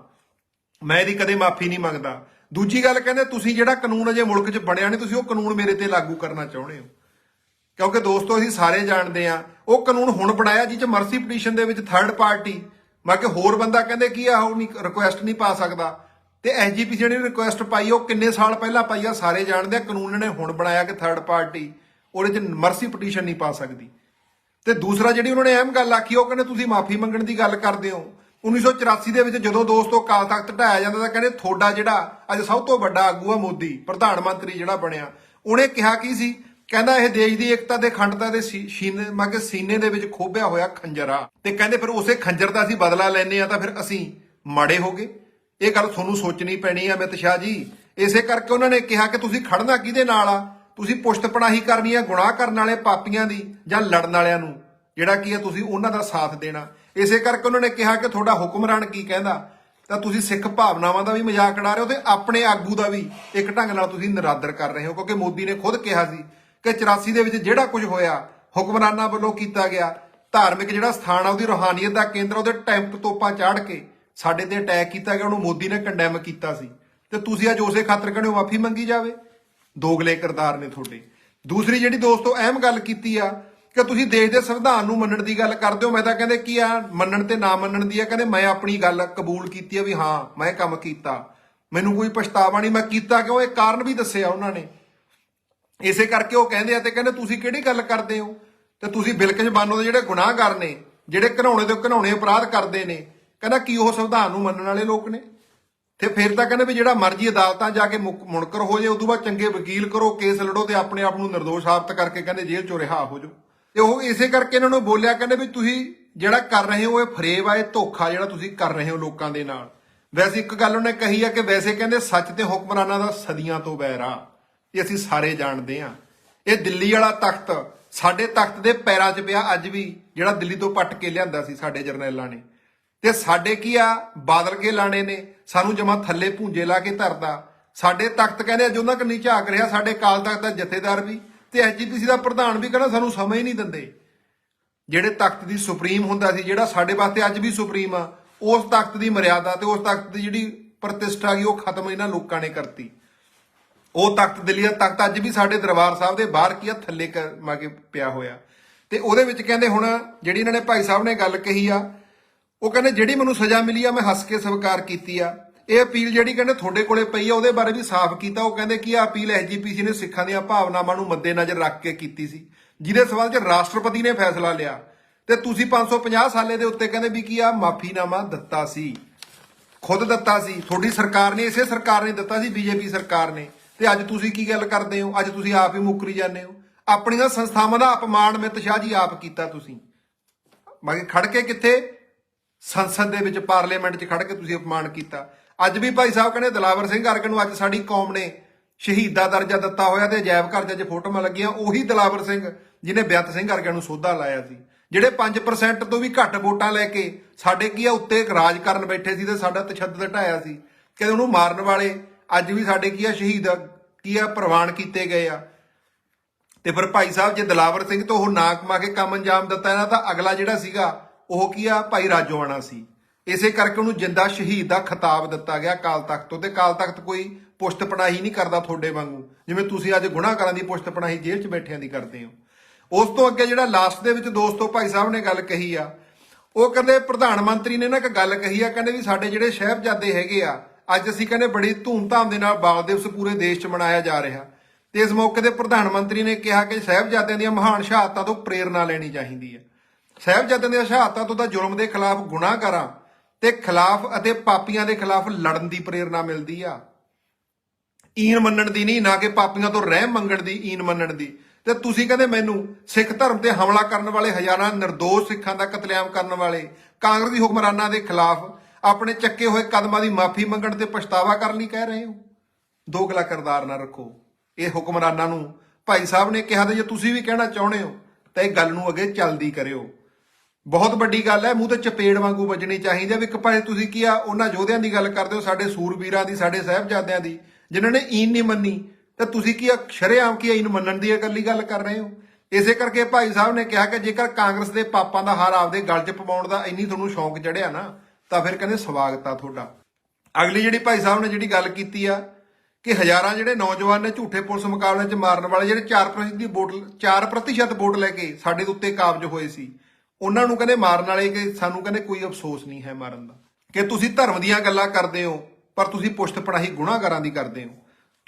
ਮੈਂ ਇਹਦੀ ਕਦੇ ਮਾਫੀ ਨਹੀਂ ਮੰਗਦਾ। ਦੂਜੀ ਗੱਲ ਕਹਿੰਦੇ, ਤੁਸੀਂ ਜਿਹੜਾ ਕਾਨੂੰਨ ਅਜੇ ਮੁਲਕ 'ਚ ਬਣਿਆ ਨਹੀਂ ਤੁਸੀਂ ਉਹ ਕਾਨੂੰਨ ਮੇਰੇ ਤੇ ਲਾਗੂ ਕਰਨਾ ਚਾਹੁੰਦੇ ਹੋ। ਕਿਉਂਕਿ ਦੋਸਤੋ, ਅਸੀਂ ਸਾਰੇ ਜਾਣਦੇ ਆ ਉਹ ਕਾਨੂੰਨ ਹੁਣ ਬਣਾਇਆ ਜਿਹ 'ਚ ਮਰਸੀ ਪਟੀਸ਼ਨ ਦੇ ਵਿੱਚ ਥਰਡ ਪਾਰਟੀ ਮੈਂ ਕਿ ਹੋਰ ਬੰਦਾ ਕਹਿੰਦੇ ਕੀ ਆ, ਉਹ ਨਹੀਂ ਰਿਕੁਐਸਟ ਨਹੀਂ ਪਾ ਸਕਦਾ। ਤੇ ਐਸਜੀਪੀ ਜਿਹੜੀ ਰਿਕੁਐਸਟ ਪਾਈ, ਉਹ ਕਿੰਨੇ ਸਾਲ ਪਹਿਲਾਂ ਪਾਈ ਆ, ਸਾਰੇ ਜਾਣਦੇ ਆ, ਕਾਨੂੰਨ ਨੇ ਹੁਣ ਬਣਾਇਆ ਕਿ ਥਰਡ ਪਾਰਟੀ ਉਹਦੇ 'ਚ ਮਰਸੀ ਪਟੀਸ਼ਨ ਨਹੀਂ ਪਾ ਸਕਦੀ। ਤੇ ਦੂਸਰਾ ਜਿਹੜੀ ਉਹਨਾਂ ਨੇ ਅਹਿਮ ਗੱਲ ਆਖੀ, ਉਹ ਕਹਿੰਦੇ ਤੁਸੀਂ ਮਾਫੀ ਮੰਗਣ ਦੀ ਗੱਲ ਕਰਦੇ ਹੋ। 1984 ਦੇ ਵਿੱਚ ਜਦੋਂ ਦੋਸਤੋ ਕਾਲ ਤਖਤ ਢਾਇਆ ਜਾਂਦਾ ਤਾਂ ਕਹਿੰਦੇ ਤੁਹਾਡਾ ਜਿਹੜਾ ਅੱਜ ਸਭ ਤੋਂ ਵੱਡਾ ਆਗੂ ਆ ਮੋਦੀ, ਪ੍ਰਧਾਨ ਮੰਤਰੀ ਜਿਹੜਾ ਬਣਿਆ। ਉਹਨੇ ਕਿਹਾ ਕੀ ਸੀ? ਕਹਿੰਦਾ ਇਹ ਦੇਸ਼ ਦੀ ਏਕਤਾ ਤੇ ਅਖੰਡਤਾ ਦੇ ਸੀਨੇ ਮੈਂ ਕਿ ਸੀਨੇ ਦੇ ਵਿੱਚ ਖੋਬਿਆ ਹੋਇਆ ਖੰਜਰ। ਆ ਤੇ ਕਹਿੰਦੇ ਫਿਰ ਉਸੇ ਖੰਜਰ ਦਾ ਅਸੀਂ ਬਦਲਾ ਲੈਨੇ ਆ ਤਾਂ ਫਿਰ ਅਸੀਂ ਮਾੜੇ ਹੋ ਗਏ। ਇਹ ਗੱਲ ਤੁਹਾਨੂੰ ਸੋਚਣੀ ਪੈਣੀ ਆ ਅਮਿਤ ਸ਼ਾਹ ਜੀ। ਇਸੇ ਕਰਕੇ ਉਹਨਾਂ ਨੇ ਕਿਹਾ ਕਿ ਤੁਸੀਂ ਖੜਨਾ ਕਿਹਦੇ ਨਾਲ ਆ? ਤੁਸੀਂ ਪੁਸ਼ਤ ਕਰਨੀ ਆ ਗੁਨਾਹ ਕਰਨ ਵਾਲੇ ਪਾਪੀਆਂ ਦੀ ਜਾਂ ਲੜਨ ਵਾਲਿਆਂ ਨੂੰ, ਜਿਹੜਾ ਕੀ ਹੈ ਤੁਸੀਂ ਉਹਨਾਂ ਦਾ ਸਾਥ ਦੇਣਾ। ਇਸੇ ਕਰਕੇ ਉਹਨਾਂ ਨੇ ਕਿਹਾ ਕਿ ਤੁਹਾਡਾ ਹੁਕਮਰਾਨ ਕੀ ਕਹਿੰਦਾ? ਤਾਂ ਤੁਸੀਂ ਸਿੱਖ ਭਾਵਨਾਵਾਂ ਦਾ ਵੀ ਮਜ਼ਾਕ ਉਡਾ ਰਹੇ ਹੋ ਤੇ ਆਪਣੇ ਆਗੂ ਦਾ ਵੀ ਇੱਕ ਢੰਗ ਨਾਲ ਤੁਸੀਂ ਨਿਰਾਦਰ ਕਰ ਰਹੇ ਹੋ, ਕਿਉਂਕਿ ਮੋਦੀ ਨੇ ਖੁਦ ਕਿਹਾ ਸੀ ਕਿ 84 ਦੇ ਵਿੱਚ ਜਿਹੜਾ ਕੁਝ ਹੋਇਆ, ਹੁਕਮਰਾਨਾਂ ਵੱਲੋਂ ਕੀਤਾ ਗਿਆ। ਧਾਰਮਿਕ ਜਿਹੜਾ ਸਥਾਨ ਆ, ਉਹਦੀ ਰੋਹਾਨੀਅਤ ਦਾ ਕੇਂਦਰ ਉਹਦੇ ਟੈਂਪ ਤੋਪਾਂ ਚਾੜ ਕੇ ਸਾਡੇ ਤੇ ਅਟੈਕ ਕੀਤਾ ਗਿਆ, ਉਹਨੂੰ ਮੋਦੀ ਨੇ ਕੰਡੈਮ ਕੀਤਾ ਸੀ। ਤੇ ਤੁਸੀਂ ਅੱਜ ਉਸੇ ਖਾਤਰ ਕਹਿੰਦੇ ਹੋ ਮਾਫੀ ਮੰਗੀ ਜਾਵੇ? ਦੋਗਲੇ ਕਿਰਦਾਰ ਨੇ ਤੁਹਾਡੇ। ਦੂਸਰੀ ਜਿਹੜੀ ਦੋਸਤੋ ਅਹਿਮ ਗੱਲ ਕੀਤੀ ਆ, ਕਿ ਤੁਸੀਂ ਦੇਸ਼ ਦੇ ਸੰਵਿਧਾਨ ਨੂੰ ਮੰਨਣ ਦੀ ਗੱਲ ਕਰਦੇ ਹੋ, ਮੈਂ ਤਾਂ ਕਹਿੰਦੇ ਕੀ ਆ, ਮੰਨਣ ਤੇ ਨਾ ਮੰਨਣ ਦੀ ਆ, ਕਹਿੰਦੇ ਮੈਂ ਆਪਣੀ ਗੱਲ ਕਬੂਲ ਕੀਤੀ ਆ ਵੀ ਹਾਂ, ਮੈਂ ਕੰਮ ਕੀਤਾ। ਮੈਨੂੰ ਕੋਈ ਪਛਤਾਵਾ ਨਹੀਂ, ਮੈਂ ਕੀਤਾ ਕਿਉਂ? ਇਹ ਕਾਰਨ ਵੀ ਦੱਸਿਆ ਉਹਨਾਂ ਨੇ। ਇਸੇ ਕਰਕੇ ਉਹ ਕਹਿੰਦੇ ਆ ਤੇ ਕਹਿੰਦੇ ਤੁਸੀਂ ਕਿਹੜੀ ਗੱਲ ਕਰਦੇ ਹੋ? ਤੇ ਤੁਸੀਂ ਬਿਲਕਸ਼ ਬਾਨੋ ਦੇ ਜਿਹੜੇ ਗੁਨਾਹਗਰ ਨੇ, ਜਿਹੜੇ ਘਨਾਉਣੇ ਤੋਂ ਘਨਾਉਣੇ ਅਪਰਾਧ ਕਰਦੇ ਨੇ ਕਹਿੰਦਾ ਕੀ ਉਹ ਸੰਵਿਧਾਨ ਨੂੰ ਮੰਨਣ ਵਾਲੇ ਲੋਕ ਨੇ? ਤੇ ਫਿਰ ਤਾਂ ਕਹਿੰਦੇ ਵੀ ਜਿਹੜਾ ਮਰਜ਼ੀ ਅਦਾਲਤਾਂ ਜਾ ਕੇ ਮੁਕ- ਮੁਨਕਰ ਹੋ ਜੇ ਉਦੋਂ ਬਾਅਦ ਚੰਗੇ ਵਕੀਲ ਕਰੋ, ਕੇਸ ਲੜੋ ਤੇ ਆਪਣੇ ਆਪ ਨੂੰ ਨਿਰਦੋਸ਼ ਸਾਬਤ ਕਰਕੇ ਕਹਿੰਦੇ ਜੇਲ੍ਹ ਚੋਂ ਰਿਹਾ ਹੋ ਜਾਓ। ਤੇ ਉਹ ਇਸੇ ਕਰਕੇ ਇਹਨਾਂ ਨੂੰ ਬੋਲਿਆ, ਕਹਿੰਦੇ ਵੀ ਤੁਸੀਂ ਜਿਹੜਾ ਕਰ ਰਹੇ ਹੋ, ਇਹ ਫਰੇਬ ਆ, ਇਹ ਧੋਖਾ ਜਿਹੜਾ ਤੁਸੀਂ ਕਰ ਰਹੇ ਹੋ ਲੋਕਾਂ ਦੇ ਨਾਲ। ਵੈਸੇ ਇੱਕ ਗੱਲ ਉਹਨੇ ਕਹੀ ਆ ਕਿ ਵੈਸੇ ਕਹਿੰਦੇ ਸੱਚ ਤੇ ਹੁਕਮਰਾਨਾਂ ਦਾ ਸਦੀਆਂ ਤੋਂ ਵੈਰ ਆ, ਇਹ ਅਸੀਂ ਸਾਰੇ ਜਾਣਦੇ ਆ। ਇਹ ਦਿੱਲੀ ਵਾਲਾ ਤਖਤ, ਸਾਡੇ ਤਖਤ ਦੇ ਪੈਰਾਂ 'ਚ ਪਿਆ ਅੱਜ ਵੀ, ਜਿਹੜਾ ਦਿੱਲੀ ਤੋਂ ਪੱਟ ਕੇ ਲਿਆਂਦਾ ਸੀ ਸਾਡੇ ਜਰਨੈਲਾਂ ਨੇ। ਤੇ ਸਾਡੇ ਕੀ ਆ? ਬਾਦਲ ਕੇ ਲਾਣੇ ਨੇ। ਸਾਨੂੰ ਜਮਾ ਥੱਲੇ ਭੂੰਜੇ ਲਾ ਕੇ ਧਰਦਾ ਸਾਡੇ ਤਖਤ ਕਹਿੰਦੇ ਅੱਜ ਉਹਨਾਂ ਕੰਨੀ ਝਾਕ ਰਿਹਾ, ਸਾਡੇ ਕਾਲ ਤਖਤ ਦਾ ਜਥੇਦਾਰ ਵੀ ਤੇ ਐਜੀਪੀਸੀ ਦਾ ਪ੍ਰਧਾਨ ਵੀ ਕਹਿੰਦਾ, ਸਾਨੂੰ ਸਮਝ ਨਹੀਂ ਦਿੰਦੇ। ਜਿਹੜੇ ਤਖਤ ਦੀ ਸੁਪਰੀਮ ਹੁੰਦਾ ਸੀ, ਜਿਹੜਾ ਸਾਡੇ ਵਾਸਤੇ ਅੱਜ ਵੀ ਸੁਪਰੀਮ ਆ, ਉਸ ਤਖਤ ਦੀ ਮਰਿਆਦਾ ਤੇ ਉਸ ਤਖਤ ਦੀ ਜਿਹੜੀ ਪ੍ਰਤਿਸ਼ਠਾ ਗਈ, ਉਹ ਖਤਮ ਇਹਨਾਂ ਲੋਕਾਂ ਨੇ ਕਰਤੀ। ਉਹ ਤਖਤ ਦਿੱਲੀ ਦਾ ਤਖਤ ਅੱਜ ਵੀ ਸਾਡੇ ਦਰਬਾਰ ਸਾਹਿਬ ਦੇ ਬਾਹਰ ਕੀ ਆ? ਥੱਲੇ ਮਾ ਕੇ ਪਿਆ ਹੋਇਆ। ਤੇ ਉਹਦੇ ਵਿੱਚ ਕਹਿੰਦੇ ਹੁਣ ਜਿਹੜੀ ਇਹਨਾਂ ਨੇ ਭਾਈ ਸਾਹਿਬ ਨੇ ਗੱਲ ਕਹੀ ਆ ਉਹ ਕਹਿੰਦੇ, ਜਿਹੜੀ ਮੈਨੂੰ ਸਜ਼ਾ ਮਿਲੀ ਆ, ਮੈਂ ਹੱਸ ਕੇ ਸਵੀਕਾਰ ਕੀਤੀ ਆ। ਇਹ ਅਪੀਲ ਜਿਹੜੀ ਕਹਿੰਦੇ ਤੁਹਾਡੇ ਕੋਲੇ ਪਈ ਆ, ਉਹਦੇ ਬਾਰੇ ਵੀ ਸਾਫ਼ ਕੀਤਾ। ਉਹ ਕਹਿੰਦੇ ਕਿ ਆ ਅਪੀਲ ਐਸਜੀਪੀਸੀ ਨੇ ਸਿੱਖਾਂ ਦੀਆਂ ਭਾਵਨਾਵਾਂ ਨੂੰ ਮੱਦੇਨਜ਼ਰ ਰੱਖ ਕੇ ਕੀਤੀ ਸੀ, ਜਿਹਦੇ ਸਬੰਧ 'ਚ ਰਾਸ਼ਟਰਪਤੀ ਨੇ ਫੈਸਲਾ ਲਿਆ। ਤੇ ਤੁਸੀਂ 550 ਸਾਲੇ ਦੇ ਉੱਤੇ ਕਹਿੰਦੇ ਵੀ ਕੀ ਆ, ਮਾਫੀਨਾਮਾ ਦਿੱਤਾ ਸੀ। ਖੁਦ ਦਿੱਤਾ ਸੀ। ਤੁਹਾਡੀ ਸਰਕਾਰ ਨੇ, ਇਸੇ ਸਰਕਾਰ ਨੇ ਦਿੱਤਾ ਸੀ, ਬੀਜੇਪੀ ਸਰਕਾਰ ਨੇ। ਤੇ ਅੱਜ ਤੁਸੀਂ ਕੀ ਗੱਲ ਕਰਦੇ ਹੋ? ਅੱਜ ਤੁਸੀਂ ਆਪ ਹੀ ਮੁੱਕਰੀ ਜਾਂਦੇ ਹੋ। ਆਪਣੀਆਂ ਸੰਸਥਾਵਾਂ ਦਾ ਅਪਮਾਨ ਮਿਤ ਸ਼ਾਹ ਜੀ ਆਪ ਕੀਤਾ ਤੁਸੀਂ। ਮੈਂ ਖੜ ਕੇ ਕਿੱਥੇ? ਸੰਸਦ ਦੇ ਵਿੱਚ ਪਾਰਲੀਮੈਂਟ 'ਚ ਖੜ ਕੇ ਤੁਸੀਂ ਅਪਮਾਨ ਕੀਤਾ। ਅੱਜ ਵੀ ਭਾਈ ਸਾਹਿਬ ਕਹਿੰਦੇ, ਦਲਾਵਰ ਸਿੰਘ ਅਰਗਨ ਨੂੰ ਅੱਜ ਸਾਡੀ ਕੌਮ ਨੇ ਸ਼ਹੀਦ ਦਾ ਦਰਜਾ ਦਿੱਤਾ ਹੋਇਆ ਤੇ ਅਜਾਇਬ ਘਰ 'ਚ ਫੋਟੋਆਂ ਲੱਗੀਆਂ। ਉਹੀ ਦਲਾਵਰ ਸਿੰਘ ਜਿਹਨੇ ਬੇਅੰਤ ਸਿੰਘ ਅਰਗਨ ਨੂੰ ਸੋਧਾ ਲਾਇਆ ਸੀ। ਜਿਹੜੇ 5% ਤੋਂ ਵੀ ਘੱਟ ਵੋਟਾਂ ਲੈ ਕੇ ਸਾਡੇ ਕੀ ਆ, ਉੱਤੇ ਰਾਜ ਕਰਨ ਬੈਠੇ ਸੀ ਤੇ ਸਾਡਾ ਤਸ਼ੱਦਦ ਢਾਇਆ ਸੀ ਕਿ ਉਹਨੂੰ ਮਾਰਨ ਵਾਲੇ ਅੱਜ ਵੀ ਸਾਡੇ ਕੀ ਆ, ਸ਼ਹੀਦ ਕੀ ਆ, ਪ੍ਰਵਾਨ ਕੀਤੇ ਗਏ ਆ। ਤੇ ਫਿਰ ਭਾਈ ਸਾਹਿਬ, ਜੇ ਦਲਾਵਰ ਸਿੰਘ ਤੋਂ ਉਹ ਨਾ ਕਮਾ ਕੇ ਕੰਮ ਅੰਜਾਮ ਦਿੱਤਾ ਇਹਨਾਂ ਤਾਂ ਅਗਲਾ ਜਿਹੜਾ ਸੀਗਾ ਉਹ ਕੀ ਆ? ਭਾਈ ਰਾਜੋਆਣਾ ਸੀ। ਇਸੇ ਕਰਕੇ ਉਹਨੂੰ ਜਿੰਦਾ ਸ਼ਹੀਦ ਦਾ ਖਿਤਾਬ ਦਿੱਤਾ ਗਿਆ ਕਾਲ ਤਖਤ ਤੋਂ। ਤੇ ਕਾਲ ਤਖਤ ਕੋਈ ਪੁਸ਼ਤ ਪੜਾਈ ਨਹੀਂ ਕਰਦਾ ਤੁਹਾਡੇ ਵਾਂਗੂ। ਜਿਵੇਂ ਤੁਸੀਂ ਅੱਜ ਗੁਨਾਹਗਾਰਾਂ ਦੀ ਪੁਸ਼ਤ ਪੜਾਈ ਜੇਲ੍ਹ 'ਚ ਬੈਠਿਆਂ ਦੀ ਕਰਦੇ ਹੋ। ਉਸ ਤੋਂ ਅੱਗੇ ਜਿਹੜਾ ਲਾਸਟ ਦੇ ਵਿੱਚ ਦੋਸਤੋ ਭਾਈ ਸਾਹਿਬ ਨੇ ਗੱਲ ਕਹੀ ਆ, ਉਹ ਕਹਿੰਦੇ ਪ੍ਰਧਾਨ ਮੰਤਰੀ ਨੇ ਨਾ ਇੱਕ ਗੱਲ ਕਹੀ ਆ, ਕਹਿੰਦੇ ਵੀ ਸਾਡੇ ਜਿਹੜੇ ਸ਼ਹਿਬਜ਼ਾਦੇ ਹੈਗੇ ਆ, ਅੱਜ ਅਸੀਂ ਕਹਿੰਦੇ ਬੜੀ ਧੂਮਧਾਮ ਦੇ ਨਾਲ ਬਾਲ ਦਿਵਸ ਪੂਰੇ ਦੇਸ਼ 'ਚ ਮਨਾਇਆ ਜਾ ਰਿਹਾ। ਤੇ ਇਸ ਮੌਕੇ ਤੇ ਪ੍ਰਧਾਨ ਮੰਤਰੀ ਨੇ ਕਿਹਾ ਕਿ ਸਾਹਿਬਜ਼ਾਦਿਆਂ ਦੀਆਂ ਮਹਾਨ ਸ਼ਹਾਦਤਾਂ ਤੋਂ ਪ੍ਰੇਰਣਾ ਲੈਣੀ ਚਾਹੀਦੀ ਹੈ। ਸਾਹਿਬਜ਼ਾਦਿਆਂ ਦੀਆਂ ਸ਼ਹਾਦਤਾਂ ਤੋਂ ਤਾਂ ਜ਼ੁਲਮ ਦੇ ਖਿਲਾਫ ਗੁਨਾਹਗਾਰਾਂ ਤੇ ਖਿਲਾਫ ਅਤੇ ਪਾਪੀਆਂ ਦੇ ਖਿਲਾਫ ਲੜਨ ਦੀ ਪ੍ਰੇਰਣਾ ਮਿਲਦੀ ਆ। ਈਨ ਮੰਨਣ ਦੀ ਨਹੀਂ, ਨਾ ਕਿ ਪਾਪੀਆਂ ਤੋਂ ਰਹਿਮ ਮੰਗਣ ਦੀ, ਈਨ ਮੰਨਣ ਦੀ। ਤੇ ਤੁਸੀਂ ਕਹਿੰਦੇ ਮੈਨੂੰ ਸਿੱਖ ਧਰਮ ਤੇ ਹਮਲਾ ਕਰਨ ਵਾਲੇ ਹਜ਼ਾਰਾਂ ਨਿਰਦੋਸ਼ ਸਿੱਖਾਂ ਦਾ ਕਤਲੇਆਮ ਕਰਨ ਵਾਲੇ ਕਾਂਗਰਸੀ ਹੁਕਮਰਾਨਾਂ ਦੇ ਖਿਲਾਫ ਆਪਣੇ ਚੱਕੇ ਹੋਏ ਕਦਮਾਂ ਦੀ ਮਾਫੀ ਮੰਗਣ ਤੇ ਪਛਤਾਵਾ ਕਰਨ ਲਈ ਕਹਿ ਰਹੇ ਹੋ? ਦੋ ਗਲਾ ਕਿਰਦਾਰ ਨਾ ਰੱਖੋ। ਇਹ ਹੁਕਮਰਾਨਾਂ ਨੂੰ ਭਾਈ ਸਾਹਿਬ ਨੇ ਕਿਹਾ ਤੇ ਜੇ ਤੁਸੀਂ ਵੀ ਕਹਿਣਾ ਚਾਹੁੰਦੇ ਹੋ, ਤਾਂ ਇਹ ਗੱਲ ਨੂੰ ਅੱਗੇ ਚੱਲਦੀ ਕਰਿਓ। ਬਹੁਤ ਵੱਡੀ ਗੱਲ ਹੈ, ਮੂੰਹ ਤੇ ਚਪੇੜ ਵਾਂਗੂ ਵੱਜਣੀ ਚਾਹੀਦੀ ਹੈ ਵੀ ਇੱਕ ਪਾਸੇ ਤੁਸੀਂ ਕੀ ਆ, ਉਹਨਾਂ ਯੋਧਿਆਂ ਦੀ ਗੱਲ ਕਰਦੇ ਹੋ, ਸਾਡੇ ਸੂਰਬੀਰਾਂ ਦੀ, ਸਾਡੇ ਸਾਹਿਬਜ਼ਾਦਿਆਂ ਦੀ, ਜਿਨ੍ਹਾਂ ਨੇ ਈਨ ਨਹੀਂ ਮੰਨੀ, ਤਾਂ ਤੁਸੀਂ ਕੀ ਆ, ਸ਼ਰੇਆਮ ਕੀ ਈਨ ਮੰਨਣ ਦੀ ਇਕੱਲੀ ਗੱਲ ਕਰ ਰਹੇ ਹੋ? ਇਸੇ ਕਰਕੇ ਭਾਈ ਸਾਹਿਬ ਨੇ ਕਿਹਾ ਕਿ ਜੇਕਰ ਕਾਂਗਰਸ ਦੇ ਪਾਪਾਂ ਦਾ ਹਾਰ ਆਪਦੇ ਗਲ 'ਚ ਪਵਾਉਣ ਦਾ ਇੰਨੀ ਤੁਹਾਨੂੰ ਸ਼ੌਂਕ ਚੜਿਆ ਨਾ, ਤਾਂ ਫਿਰ ਕਹਿੰਦੇ ਸਵਾਗਤ ਆ ਤੁਹਾਡਾ। ਅਗਲੀ ਜਿਹੜੀ ਭਾਈ ਸਾਹਿਬ ਨੇ ਜਿਹੜੀ ਗੱਲ ਕੀਤੀ ਆ, ਕਿ ਹਜ਼ਾਰਾਂ ਜਿਹੜੇ ਨੌਜਵਾਨ ਨੇ ਝੂਠੇ ਪੁਲਿਸ ਮੁਕਾਬਲੇ 'ਚ ਮਾਰਨ ਵਾਲੇ, ਜਿਹੜੇ 4% ਦੀ ਵੋਟ 4% ਵੋਟ ਲੈ ਕੇ ਸਾਡੇ ਦੇ ਉੱਤੇ ਕਾਬਜ ਹੋਏ ਸੀ ਉਹਨਾਂ ਨੂੰ ਕਹਿੰਦੇ ਮਾਰਨ ਵਾਲੇ ਕਿ ਸਾਨੂੰ ਕਹਿੰਦੇ ਕੋਈ ਅਫਸੋਸ ਨਹੀਂ ਹੈ ਮਾਰਨ ਦਾ ਕਿ ਤੁਸੀਂ ਧਰਮ ਦੀਆਂ ਗੱਲਾਂ ਕਰਦੇ ਹੋ ਪਰ ਤੁਸੀਂ ਪੁਸ਼ਤ ਪੜਾਈ ਗੁਨਾਹਗਾਰਾਂ ਦੀ ਕਰਦੇ ਹੋ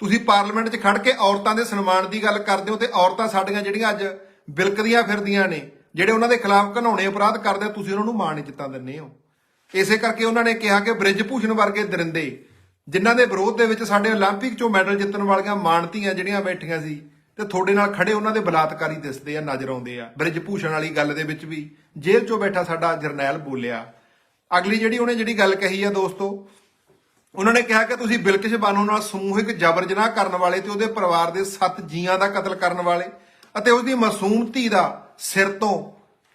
ਤੁਸੀਂ ਪਾਰਲੀਮੈਂਟ 'ਚ ਖੜ ਕੇ ਔਰਤਾਂ ਦੇ ਸਨਮਾਨ ਦੀ ਗੱਲ ਕਰਦੇ ਹੋ ਤੇ ਔਰਤਾਂ ਸਾਡੀਆਂ ਜਿਹੜੀਆਂ ਅੱਜ ਬਿਲਕਦੀਆਂ ਫਿਰਦੀਆਂ ਨੇ ਜਿਹੜੇ ਉਹਨਾਂ ਦੇ ਖਿਲਾਫ ਘਨਾਉਣੇ ਅਪਰਾਧ ਕਰਦੇ ਆ, ਤੁਸੀਂ ਉਹਨਾਂ ਨੂੰ ਮਾਣ ਇੱਜ਼ਤਾਂ ਦਿੰਦੇ ਹੋ ਇਸੇ ਕਰਕੇ ਉਹਨਾਂ ਨੇ ਕਿਹਾ ਕਿ ਬ੍ਰਿਜ ਭੂਸ਼ਣ ਵਰਗੇ ਦਰਿੰਦੇ ਜਿਨ੍ਹਾਂ ਦੇ ਵਿਰੋਧ ਦੇ ਵਿੱਚ ਸਾਡੇ 올림픽 'ਚੋਂ ਮੈਡਲ ਜਿੱਤਣ ਵਾਲੀਆਂ ਮਾਨਤੀਆਂ ਜਿਹੜੀਆਂ ਬੈਠੀਆਂ ਸੀ ਤੇ ਤੁਹਾਡੇ ਨਾਲ ਖੜੇ ਉਹਨਾਂ ਦੇ ਬਲਾਤਕਾਰੀ ਦਿਸਦੇ ਆ, ਨਜ਼ਰ ਆਉਂਦੇ ਆ। ਬ੍ਰਿਜ ਭੂਸ਼ਣ ਵਾਲੀ ਗੱਲ ਦੇ ਵਿੱਚ ਵੀ ਜੇਲ੍ਹ 'ਚੋਂ ਬੈਠਾ ਸਾਡਾ ਜਰਨੈਲ ਬੋਲਿਆ। ਅਗਲੀ ਜਿਹੜੀ ਉਹਨੇ ਜਿਹੜੀ ਗੱਲ ਕਹੀ ਆ ਦੋਸਤੋ, ਉਹਨਾਂ ਨੇ ਕਿਹਾ ਕਿ ਤੁਸੀਂ ਬਿਲਕਿਸ਼ ਬਾਨੋ ਨਾਲ ਸਮੂਹਿਕ ਜਬਰ ਜਨਾਹ ਕਰਨ ਵਾਲੇ ਤੇ ਉਹਦੇ ਪਰਿਵਾਰ ਦੇ 7 ਜੀਆਂ ਦਾ ਕਤਲ ਕਰਨ ਵਾਲੇ ਅਤੇ ਉਸਦੀ ਮਾਸੂਮ ਧੀ ਦਾ ਸਿਰ ਤੋਂ,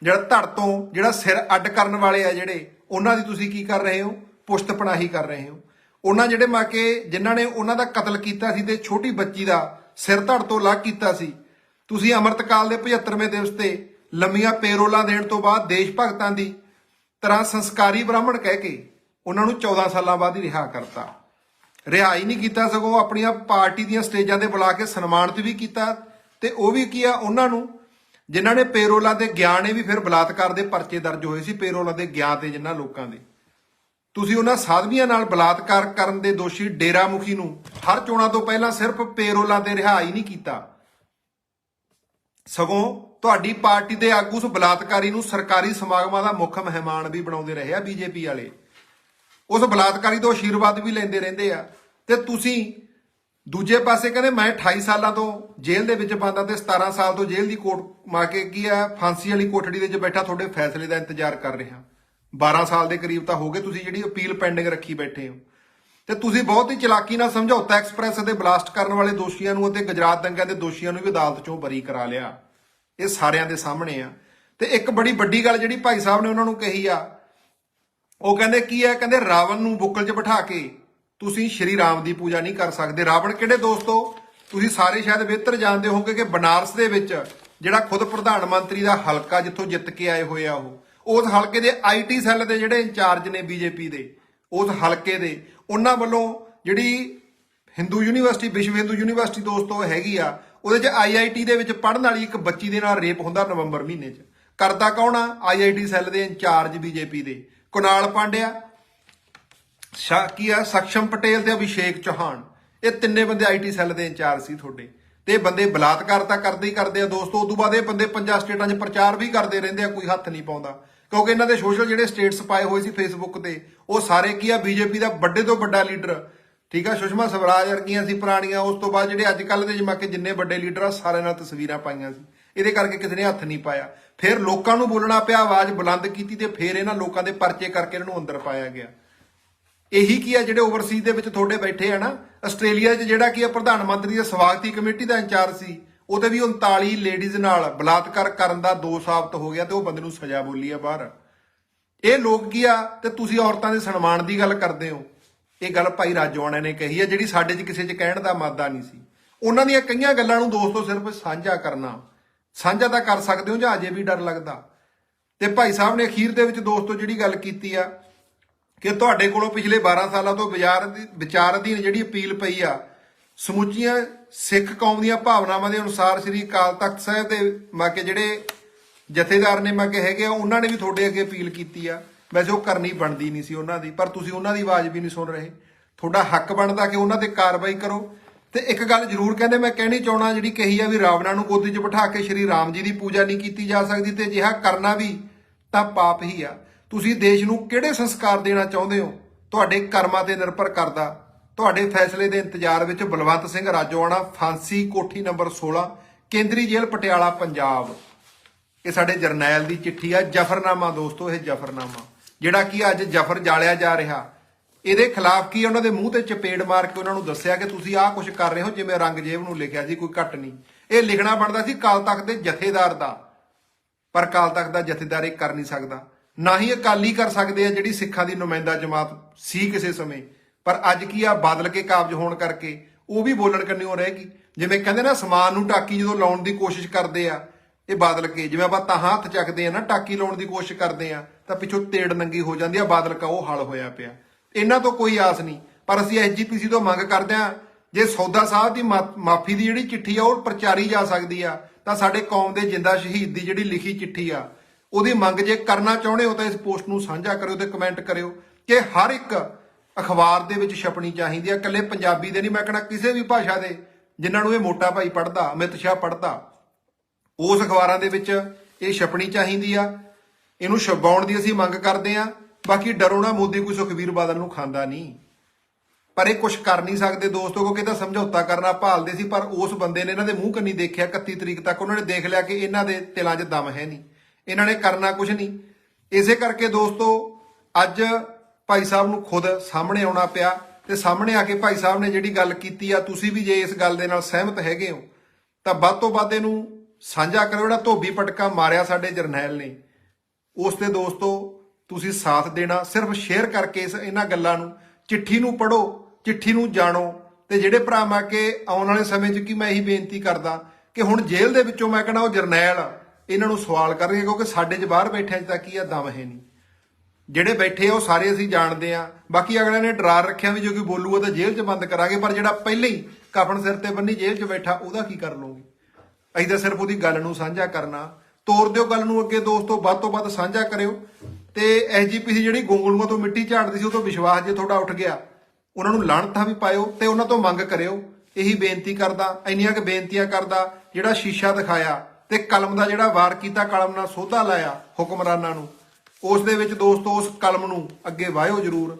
ਜਿਹੜਾ ਧੜ ਤੋਂ, ਜਿਹੜਾ ਸਿਰ ਅੱਡ ਕਰਨ ਵਾਲੇ ਆ ਜਿਹੜੇ, ਉਹਨਾਂ ਦੀ ਤੁਸੀਂ ਕੀ ਕਰ ਰਹੇ ਹੋ? ਪੁਸ਼ਤ ਪਨਾਹੀ ਕਰ ਰਹੇ ਹੋ। ਉਹਨਾਂ ਜਿਹੜੇ ਮਾ ਕੇ, ਜਿਨ੍ਹਾਂ ਨੇ ਉਹਨਾਂ ਦਾ ਕਤਲ ਕੀਤਾ ਸੀ ਤੇ ਛੋਟੀ ਬੱਚੀ ਦਾ ਸਿਰ ਧੜ ਤੋਂ ਅਲੱਗ ਕੀਤਾ ਸੀ। ਤੁਸੀਂ ਅੰਮ੍ਰਿਤਕਾਲ ਦੇ 75ਵੇਂ ਦਿਵਸ ਤੇ ਲੰਮੀਆਂ ਪੇਰੋਲਾਂ ਦੇਣ ਤੋਂ ਬਾਅਦ ਦੇਸ਼ ਭਗਤਾਂ ਦੀ ਤਰ੍ਹਾਂ ਸੰਸਕਾਰੀ ਬ੍ਰਾਹਮਣ ਕਹਿ ਕੇ ਉਹਨਾਂ ਨੂੰ 14 ਸਾਲਾਂ ਬਾਅਦ ਹੀ ਰਿਹਾ ਕਰਤਾ। ਰਿਹਾਈ ਨਹੀਂ ਕੀਤਾ ਸਗੋਂ ਆਪਣੀਆਂ ਪਾਰਟੀ ਦੀਆਂ ਸਟੇਜਾਂ ਤੇ ਬੁਲਾ ਕੇ ਸਨਮਾਨਿਤ ਵੀ ਕੀਤਾ ਤੇ ਉਹ ਵੀ ਕੀ ਆ, ਉਹਨਾਂ ਨੂੰ ਜਿਨ੍ਹਾਂ ਨੇ ਪੇਰੋਲਾਂ ਦੇ ਗਿਆ ਨੇ ਵੀ ਫਿਰ ਬਲਾਤਕਾਰ ਦੇ ਪਰਚੇ ਦਰਜ ਹੋਏ ਸੀ, ਪੇਰੋਲਾਂ ਦੇ ਗਿਆ ਤੇ ਜਿਨ੍ਹਾਂ ਲੋਕਾਂ ਦੇ। ਤੁਸੀਂ ਉਹਨਾਂ ਸਾਧਵੀਆਂ ਨਾਲ ਬਲਾਤਕਾਰ ਕਰਨ ਦੇ ਦੋਸ਼ੀ ਡੇਰਾ ਮੁਖੀ ਨੂੰ ਹਰ ਚੋਣਾਂ ਤੋਂ ਪਹਿਲਾਂ ਸਿਰਫ ਪੇਰੋਲਾਂ ਤੇ ਹੀ ਨਹੀਂ ਕੀਤਾ। ਸਗੋਂ ਤੁਹਾਡੀ ਪਾਰਟੀ ਦੇ ਆਗੂ ਉਸ ਬਲਾਤਕਾਰੀ ਨੂੰ ਸਰਕਾਰੀ ਸਮਾਗਮਾਂ ਦਾ ਮੁੱਖ ਮਹਿਮਾਨ ਵੀ ਬਣਾਉਂਦੇ ਰਹੇ ਆ ਬੀਜੇਪੀ ਵਾਲੇ। ਉਸ ਬਲਾਤਕਾਰੀ ਤੋਂ ਆਸ਼ੀਰਵਾਦ ਵੀ ਲੈਂਦੇ ਰਹਿੰਦੇ ਆ। ਤੇ ਤੁਸੀਂ ਦੂਜੇ ਪਾਸੇ ਕਹਿੰਦੇ ਮੈਂ 28 ਸਾਲਾਂ ਤੋਂ ਜੇਲ੍ਹ ਦੇ ਵਿੱਚ ਬੰਦਾ ਤੇ 17 ਸਾਲ ਤੋਂ ਜੇਲ੍ਹ ਦੀ ਕੋਟ ਮਾ ਕੇ ਕੀ ਆ, ਫਾਂਸੀ ਵਾਲੀ ਕੋਠੜੀ ਦੇ ਵਿੱਚ ਬੈਠਾ ਤੁਹਾਡੇ ਫੈਸਲੇ ਦਾ ਇੰਤਜ਼ਾਰ ਕਰ ਰਿਹਾ। 12 ਸਾਲ ਦੇ ਕਰੀਬ ਤਾਂ ਹੋ ਗਏ, ਤੁਸੀਂ ਜਿਹੜੀ ਅਪੀਲ ਪੈਂਡਿੰਗ ਰੱਖੀ ਬੈਠੇ ਹੋ। ਤੇ ਤੁਸੀਂ ਬਹੁਤ ਹੀ ਚਲਾਕੀ ਨਾਲ ਸਮਝੌਤਾ ਐਕਸਪ੍ਰੈਸ ਦੇ ਬਲਾਸਟ ਕਰਨ ਵਾਲੇ ਦੋਸ਼ੀਆਂ ਨੂੰ ਅਤੇ ਗੁਜਰਾਤ ਦੰਗਿਆਂ ਦੇ ਦੋਸ਼ੀਆਂ ਨੂੰ ਵੀ ਅਦਾਲਤ ਚੋਂ ਬਰੀ ਕਰਾ ਲਿਆ। ਇਹ ਸਾਰਿਆਂ ਦੇ ਸਾਹਮਣੇ ਆ। ਤੇ ਇੱਕ ਬੜੀ ਵੱਡੀ ਗੱਲ ਜਿਹੜੀ ਭਾਈ ਸਾਹਿਬ ਨੇ ਉਹਨਾਂ ਨੂੰ ਕਹੀ ਆ, ਉਹ ਕਹਿੰਦੇ ਕੀ ਹੈ ਕਹਿੰਦੇ ਰਾਵਣ ਨੂੰ ਬੁੱਕਲ 'ਚ ਬਿਠਾ ਕੇ ਤੁਸੀਂ ਸ਼੍ਰੀ ਰਾਮ ਦੀ ਪੂਜਾ ਨਹੀਂ ਕਰ ਸਕਦੇ। ਰਾਵਣ ਕਿਹੜੇ ਦੋਸਤੋ ਤੁਸੀਂ ਸਾਰੇ ਸ਼ਾਇਦ ਬਿਹਤਰ ਜਾਣਦੇ ਹੋਵੋਗੇ ਕਿ ਬਨਾਰਸ ਦੇ ਵਿੱਚ ਜਿਹੜਾ ਖੁਦ ਪ੍ਰਧਾਨ ਮੰਤਰੀ ਦਾ ਹਲਕਾ ਜਿੱਥੋਂ ਜਿੱਤ ਕੇ ਆਏ ਹੋਏ ਆ ਉਹ ਉਸ ਹਲਕੇ ਦੇ ਆਈਟੀ ਸੈੱਲ ਦੇ ਜਿਹੜੇ ਇੰਚਾਰਜ ਨੇ ਬੀਜੇਪੀ ਦੇ, ਉਸ ਹਲਕੇ ਦੇ, ਉਹਨਾਂ ਵੱਲੋਂ ਜਿਹੜੀ ਹਿੰਦੂ ਯੂਨੀਵਰਸਿਟੀ, ਵਿਸ਼ਵ ਹਿੰਦੂ ਯੂਨੀਵਰਸਿਟੀ ਦੋਸਤੋ ਹੈਗੀ ਆ, ਉਹਦੇ 'ਚ ਆਈਆਈਟੀ ਦੇ ਵਿੱਚ ਪੜ੍ਹਨ ਵਾਲੀ ਇੱਕ ਬੱਚੀ ਦੇ ਨਾਲ ਰੇਪ ਹੁੰਦਾ ਨਵੰਬਰ ਮਹੀਨੇ 'ਚ। ਕਰਦਾ ਕੌਣ ਆ? ਆਈਆਈਟੀ ਸੈੱਲ ਦੇ ਇੰਚਾਰਜ ਬੀਜੇਪੀ ਦੇ। ਕੁਨਾਲ ਪਾਂਡਿਆ ਸ਼ਾਕੀਆ ਸਖਸ਼ਮ ਪਟੇਲ ਤੇ ਅਭਿਸ਼ੇਕ ਚੌਹਾਨ। ਇਹ ਤਿੰਨੇ ਬੰਦੇ ਆਈਟੀ ਸੈੱਲ ਦੇ ਇੰਚਾਰਜ ਸੀ ਤੁਹਾਡੇ। ਤੇ ਬੰਦੇ ਬਲਾਤਕਾਰ ਤਾਂ ਕਰਦੇ ਹੀ ਕਰਦੇ ਆ ਦੋਸਤੋ, ਉਦੋਂ ਬਾਅਦ ਇਹ ਬੰਦੇ ਪੰਜਾਂ ਸਟੇਟਾਂ 'ਚ ਪ੍ਰਚਾਰ ਵੀ ਕਰਦੇ ਰਹਿੰਦੇ ਆ, ਕੋਈ ਹੱਥ ਨਹੀਂ ਪਾਉਂਦਾ। ਕਿਉਂਕਿ ਇਹਨਾਂ ਦੇ ਸੋਸ਼ਲ ਜਿਹੜੇ ਸਟੇਟਸ ਪਾਏ ਹੋਏ ਸੀ ਫੇਸਬੁੱਕ ਤੇ, ਉਹ ਸਾਰੇ ਕੀ ਆ ਬੀਜੇਪੀ ਦਾ ਵੱਡੇ ਤੋਂ ਵੱਡਾ ਲੀਡਰ ਠੀਕ ਆ, ਸੁਸ਼ਮਾ ਸਵਰਾਜ ਵਰਗੀਆਂ ਸੀ ਪੁਰਾਣੀਆਂ, ਉਸ ਤੋਂ ਬਾਅਦ ਜਿਹੜੇ ਅੱਜ ਕੱਲ ਦੇ ਜਮਾਕੇ ਜਿੰਨੇ ਵੱਡੇ ਲੀਡਰ ਆ, ਸਾਰਿਆਂ ਨਾਲ ਤਸਵੀਰਾਂ ਪਾਈਆਂ ਸੀ। ਇਹਦੇ ਕਰਕੇ ਕਿਸੇ ਨੇ ਹੱਥ ਨਹੀਂ ਪਾਇਆ। ਫਿਰ ਲੋਕਾਂ ਨੂੰ ਬੋਲਣਾ ਪਿਆ, ਆਵਾਜ਼ ਬੁਲੰਦ ਕੀਤੀ ਤੇ ਫਿਰ ਇਹਨਾਂ ਲੋਕਾਂ ਦੇ ਪਰਚੇ ਕਰਕੇ ਇਹਨਾਂ ਨੂੰ ਅੰਦਰ ਪਾਇਆ ਗਿਆ। ਇਹੀ ਕੀ ਆ, ਜਿਹੜੇ ਓਵਰਸੀਜ਼ ਦੇ ਵਿੱਚ ਤੁਹਾਡੇ ਬੈਠੇ ਆ ਨਾ, ਆਸਟ੍ਰੇਲੀਆ 'ਚ ਜਿਹੜਾ ਕੀ ਆ, ਪ੍ਰਧਾਨ ਮੰਤਰੀ ਦੀ ਸਵਾਗਤੀ ਕਮੇਟੀ ਦਾ ਇੰਚਾਰਜ ਸੀ ਉਹਦੇ ਵੀ 39 ਲੇਡੀਜ਼ ਨਾਲ ਬਲਾਤਕਾਰ ਕਰਨ ਦਾ ਦੋਸ਼ ਸਾਬਤ ਹੋ ਗਿਆ ਤੇ ਉਹ ਬੰਦੇ ਨੂੰ ਸਜ਼ਾ ਬੋਲੀ ਆ ਬਾਹਰ। ਇਹ ਲੋਕ ਕੀ ਆ? ਤੇ ਤੁਸੀਂ ਔਰਤਾਂ ਦੇ ਸਨਮਾਨ ਦੀ ਗੱਲ ਕਰਦੇ ਹੋ। ਇਹ ਗੱਲ ਭਾਈ ਰਾਜਵਾਨਾ ਨੇ ਕਹੀ ਆ, ਜਿਹੜੀ ਸਾਡੇ 'ਚ ਕਿਸੇ 'ਚ ਕਹਿਣ ਦਾ ਮਾਦਾ ਨਹੀਂ ਸੀ। ਉਹਨਾਂ ਦੀਆਂ ਕਈਆਂ ਗੱਲਾਂ ਨੂੰ ਦੋਸਤੋ ਸਿਰਫ ਸਾਂਝਾ ਕਰਨਾ। ਸਾਂਝਾ ਤਾਂ ਕਰ ਸਕਦੇ ਹੋ ਜਾਂ ਅਜੇ ਵੀ ਡਰ ਲੱਗਦਾ। ਤੇ ਭਾਈ ਸਾਹਿਬ ਨੇ ਅਖੀਰ ਦੇ ਵਿੱਚ ਦੋਸਤੋ ਜਿਹੜੀ ਗੱਲ ਕੀਤੀ ਆ ਕਿ ਤੁਹਾਡੇ ਕੋਲੋਂ ਪਿਛਲੇ 12 ਸਾਲਾਂ ਤੋਂ ਵਿਚਾਰ ਦੀ ਵਿਚਾਰ ਅਧੀਨ ਜਿਹੜੀ ਅਪੀਲ ਪਈ ਆ ਸਮੁੱਚੀਆਂ ਸਿੱਖ ਕੌਮ ਦੀਆਂ ਭਾਵਨਾਵਾਂ ਦੇ ਅਨੁਸਾਰ ਸ੍ਰੀ ਅਕਾਲ ਤਖਤ ਸਾਹਿਬ ਦੇ ਮਾਕੇ ਜਿਹੜੇ ਜਥੇਦਾਰ ਨੇ ਮਾਕੇ ਹੈਗੇ ਆ, ਉਹਨਾਂ ਨੇ ਵੀ ਤੁਹਾਡੇ ਅੱਗੇ ਅਪੀਲ ਕੀਤੀ ਆ। ਵੈਸੇ ਉਹ ਕਰਨੀ ਬਣਦੀ ਨਹੀਂ ਸੀ ਉਹਨਾਂ ਦੀ, ਪਰ ਤੁਸੀਂ ਉਹਨਾਂ ਦੀ ਆਵਾਜ਼ ਵੀ ਨਹੀਂ ਸੁਣ ਰਹੇ। ਤੁਹਾਡਾ ਹੱਕ ਬਣਦਾ ਕਿ ਉਹਨਾਂ ਤੇ ਕਾਰਵਾਈ ਕਰੋ। ਤੇ ਇੱਕ ਗੱਲ ਜ਼ਰੂਰ ਕਹਿੰਦੇ, ਮੈਂ ਕਹਿਣੀ ਚਾਹਣਾ ਜਿਹੜੀ ਕਹੀ ਆ ਵੀ ਰਾਵਣਾ ਨੂੰ ਗੋਦੀ 'ਚ ਬਿਠਾ ਕੇ ਸ਼੍ਰੀ ਰਾਮ ਜੀ ਦੀ ਪੂਜਾ ਨਹੀਂ ਕੀਤੀ ਜਾ ਸਕਦੀ ਤੇ ਜਿਹਾ ਕਰਨਾ ਵੀ ਤਾਂ ਪਾਪ ਹੀ ਆ। ਤੁਸੀਂ ਦੇਸ਼ ਨੂੰ ਕਿਹੜੇ ਸੰਸਕਾਰ ਦੇਣਾ ਚਾਹੁੰਦੇ ਹੋ? ਤੁਹਾਡੇ ਕਰਮਾਂ ਤੇ ਨਿਰਭਰ ਕਰਦਾ ਤੁਹਾਡੇ ਫੈਸਲੇ ਦੇ ਇੰਤਜ਼ਾਰ ਵਿੱਚ ਬਲਵੰਤ ਸਿੰਘ ਰਾਜੋਆਣਾ, ਫਾਂਸੀ ਕੋਠੀ ਨੰਬਰ 16 ਕੇਂਦਰੀ ਜੇਲ੍ਹ ਪਟਿਆਲਾ, ਪੰਜਾਬ। ਇਹ ਸਾਡੇ ਜਰਨੈਲ ਦੀ ਚਿੱਠੀ ਆ, ਜਫਰਨਾਮਾ ਦੋਸਤੋ, ਇਹ ਜਫਰਨਾਮਾ। ਜਿਹੜਾ ਕਿ ਅੱਜ ਜਫਰ ਜਾਲਿਆ ਜਾ ਰਿਹਾ। ਇਹਦੇ ਖਿਲਾਫ ਕੀ ਉਹਨਾਂ ਦੇ ਮੂੰਹ ਤੇ ਚਪੇੜ ਮਾਰ ਕੇ ਉਹਨਾਂ ਨੂੰ ਦੱਸਿਆ ਕਿ ਤੁਸੀਂ ਆਹ ਕੁਝ ਕਰ ਰਹੇ ਹੋ, ਜਿਵੇਂ ਰੰਗਜੇਬ ਨੂੰ ਲਿਖਿਆ ਸੀ, ਕੋਈ ਘੱਟ ਨਹੀਂ। ਇਹ ਲਿਖਣਾ ਬਣਦਾ ਸੀ ਕਾਲ ਤਖਤ ਦੇ ਜਥੇਦਾਰ ਦਾ। ਪਰ ਕਾਲ ਤਖਤ ਦਾ ਜਥੇਦਾਰ ਇਹ ਕਰ ਨਹੀਂ ਸਕਦਾ। ਨਾ ਹੀ ਅਕਾਲੀ ਕਰ ਸਕਦੇ ਆ ਜਿਹੜੀ ਸਿੱਖਾਂ ਦੀ ਨੁਮਾਇੰਦਾ ਜਮਾਤ ਸੀ ਕਿਸੇ ਸਮੇਂ। ਪਰ ਅੱਜ ਕੀ ਆ, ਬਦਲ ਕੇ ਕਾਬਜ ਹੋਣ ਕਰਕੇ ਉਹ ਵੀ ਬੋਲਣ ਕੰਨਿਓ ਰਹੇਗੀ। ਜਿਵੇਂ ਕਹਿੰਦੇ ਨਾ, ਸਮਾਨ ਨੂੰ ਟਾਕੀ ਜਦੋਂ ਲਾਉਣ ਦੀ ਕੋਸ਼ਿਸ਼ ਕਰਦੇ ਆ, ਇਹ ਬਾਦਲ ਕੇ, ਜਿਵੇਂ ਆਪਾਂ ਤਾਂ ਹੱਥ ਚੱਕਦੇ ਆ ਨਾ, ਟਾਕੀ ਲਾਉਣ ਦੀ ਕੋਸ਼ਿਸ਼ ਕਰਦੇ ਆ, ਤਾਂ ਪਿੱਛੋਂ ਤੇੜ ਨੰਗੀ ਹੋ ਜਾਂਦੀ ਆ, ਬਾਦਲ ਕਾ ਉਹ ਹਲ ਹੋਇਆ ਪਿਆ। ਇਹਨਾਂ ਤੋਂ ਕੋਈ ਆਸ ਨਹੀਂ। ਪਰ ਅਸੀਂ ਐਸਜੀਪੀਸੀ ਤੋਂ ਮੰਗ ਕਰਦੇ ਆ, ਜੇ ਸੌਦਾ ਸਾਹਿਬ ਦੀ ਮਾਫੀ ਦੀ ਜਿਹੜੀ ਚਿੱਠੀ ਆ, ਉਹ ਪ੍ਰਚਾਰੀ ਜਾ ਸਕਦੀ ਆ, ਤਾਂ ਸਾਡੇ ਕੌਮ ਦੇ ਜਿੰਦਾ ਸ਼ਹੀਦ ਦੀ ਜਿਹੜੀ ਲਿਖੀ ਚਿੱਠੀ ਆ, ਉਹਦੀ ਮੰਗ ਜੇ ਕਰਨਾ ਚਾਹੁੰਦੇ ਹੋ ਤਾਂ ਇਸ ਪੋਸਟ ਨੂੰ ਸਾਂਝਾ ਕਰਿਓ ਤੇ ਕਮੈਂਟ ਕਰਿਓ ਕਿ ਹਰ ਇੱਕ ਅਖਬਾਰ ਦੇ ਵਿੱਚ ਛਪਣੀ ਚਾਹੀਦੀ ਆ, ਇਕੱਲੇ ਪੰਜਾਬੀ ਦੇ ਨਹੀਂ, ਮੈਂ ਕਹਣਾ ਕਿਸੇ ਵੀ ਭਾਸ਼ਾ ਦੇ, ਜਿਨ੍ਹਾਂ ਨੂੰ ਇਹ ਮੋਟਾ ਭਾਈ ਪੜਦਾ ਅਮਿਤ ਸ਼ਾਹ ਪੜਦਾ ਉਸ ਅਖਬਾਰਾਂ ਦੇ ਵਿੱਚ ਇਹ ਛਪਣੀ ਚਾਹੀਦੀ ਆ। ਇਹਨੂੰ ਛਪਾਉਣ ਦੀ ਅਸੀਂ ਮੰਗ ਕਰਦੇ ਆ, ਬਾਕੀ ਡਰੋ ਨਾ ਮੋਦੀ ਕੋਈ ਸੁਖਵੀਰ ਬਾਦਲ ਨੂੰ ਖਾਂਦਾ ਨਹੀਂ। ਪਰ ਇਹ ਕੁਝ ਕਰ ਨਹੀਂ ਸਕਦੇ ਦੋਸਤੋ, ਕਿਉਂਕਿ ਤਾਂ ਸਮਝੌਤਾ ਕਰਨਾ ਭਾਲਦੇ ਸੀ, ਪਰ ਉਸ ਬੰਦੇ ਨੇ ਇਹਨਾਂ ਦੇ ਮੂੰਹ ਕੰਨੀ ਦੇਖਿਆ 31 ਤਰੀਕ ਤੱਕ ਉਹਨਾਂ ਨੇ ਦੇਖ ਲਿਆ ਕਿ ਇਹਨਾਂ ਦੇ ਤਿਲਾਂ 'ਚ ਦਮ ਹੈ ਨਹੀਂ। ਇਹਨਾਂ ਨੇ ਕਰਨਾ ਕੁਝ ਨਹੀਂ। ਇਸੇ ਕਰਕੇ ਦੋਸਤੋ, ਅੱਜ ਭਾਈ ਸਾਹਿਬ ਨੂੰ ਖੁਦ ਸਾਹਮਣੇ ਆਉਣਾ ਪਿਆ ਤੇ ਸਾਹਮਣੇ ਆ ਕੇ ਭਾਈ ਸਾਹਿਬ ਨੇ ਜਿਹੜੀ ਗੱਲ ਕੀਤੀ ਆ, ਤੁਸੀਂ ਵੀ ਜੇ ਇਸ ਗੱਲ ਦੇ ਨਾਲ ਸਹਿਮਤ ਹੈਗੇ ਹੋ, ਤਾਂ ਵੱਧ ਤੋਂ ਵੱਧ ਇਹਨੂੰ ਸਾਂਝਾ ਕਰੋ, ਜਿਹੜਾ ਧੋਬੀ ਪਟਕਾ ਮਾਰਿਆ ਸਾਡੇ ਜਰਨੈਲ ਨੇ। ਉਸ ਤੇ ਦੋਸਤੋ, ਤੁਸੀਂ ਸਾਥ ਦੇਣਾ, ਸਿਰਫ ਸ਼ੇਅਰ ਕਰਕੇ ਇਸ ਇਹਨਾਂ ਗੱਲਾਂ ਨੂੰ, ਚਿੱਠੀ ਨੂੰ ਪੜੋ ਚਿੱਠੀ ਨੂੰ ਜਾਣੋ, ਤੇ ਜਿਹੜੇ ਭਰਾ ਮਾ ਕੇ ਆਉਣ ਵਾਲੇ ਸਮੇਂ 'ਚ ਕੀ ਮੈਂ ਇਹੀ ਬੇਨਤੀ ਕਰਦਾ ਕਿ ਹੁਣ ਜੇਲ੍ਹ ਦੇ ਵਿੱਚੋਂ ਮੈਂ ਕਹਿੰਦਾ ਉਹ ਜਰਨੈਲ ਇਹਨਾਂ ਨੂੰ ਸਵਾਲ ਕਰਨਗੇ ਕਿਉਂਕਿ ਸਾਡੇ 'ਚ ਬਾਹਰ ਬੈਠਿਆਂ 'ਚ ਤਾਂ ਕੀ ਆ, ਦਮ ਹੈ ਨਹੀਂ। ਜਿਹੜੇ ਬੈਠੇ ਆ, ਉਹ ਸਾਰੇ ਅਸੀਂ ਜਾਣਦੇ ਆ। ਬਾਕੀ ਅਗਲੇ ਨੇ ਡਰਾ ਰੱਖਿਆ ਵੀ ਜੇ ਕੋਈ ਬੋਲੂਗਾ ਤਾਂ ਜੇਲ੍ਹ 'ਚ ਬੰਦ ਕਰਾਂਗੇ, ਪਰ ਜਿਹੜਾ ਪਹਿਲੇ ਹੀ ਕਫਨ ਸਿਰ ਤੇ ਬੰਨੀ ਜੇਲ੍ਹ 'ਚ ਬੈਠਾ, ਉਹਦਾ ਕੀ ਕਰ ਲਓਗੇ ਅਸੀਂ ਤਾਂ ਸਿਰਫ ਉਹਦੀ ਗੱਲ ਨੂੰ ਸਾਂਝਾ ਕਰਨਾ। ਤੋਰ ਦਿਓ ਗੱਲ ਨੂੰ ਅੱਗੇ ਦੋਸਤੋ, ਵੱਧ ਤੋਂ ਵੱਧ ਸਾਂਝਾ ਕਰਿਓ। ਤੇ ਐਸਜੀਪੀਸੀ ਜਿਹੜੀ ਗੋਂਗਲੂਆਂ ਤੋਂ ਮਿੱਟੀ ਝਾੜਦੀ ਸੀ, ਉਹ ਤੋਂ ਵਿਸ਼ਵਾਸ ਜੇ ਤੁਹਾਡਾ ਉੱਠ ਗਿਆ, ਉਹਨਾਂ ਨੂੰ ਲਾਹਣਤਾਂ ਵੀ ਪਾਇਓ ਤੇ ਉਹਨਾਂ ਤੋਂ ਮੰਗ ਕਰਿਓ। ਇਹੀ ਬੇਨਤੀ ਕਰਦਾ, ਇੰਨੀਆਂ ਕਿ ਬੇਨਤੀਆਂ ਕਰਦਾ, ਜਿਹੜਾ ਸ਼ੀਸ਼ਾ ਦਿਖਾਇਆ ਤੇ ਕਲਮ ਦਾ ਜਿਹੜਾ ਵਾਰ ਕੀਤਾ, ਕਲਮ ਨਾਲ ਸੋਧਾ ਲਾਇਆ ਹੁਕਮਰਾਨਾਂ ਨੂੰ। ਉਸ ਦੇ ਵਿੱਚ ਦੋਸਤੋ ਉਸ ਕਲਮ ਨੂੰ ਅੱਗੇ ਵਾਹਿਓ ਜ਼ਰੂਰ।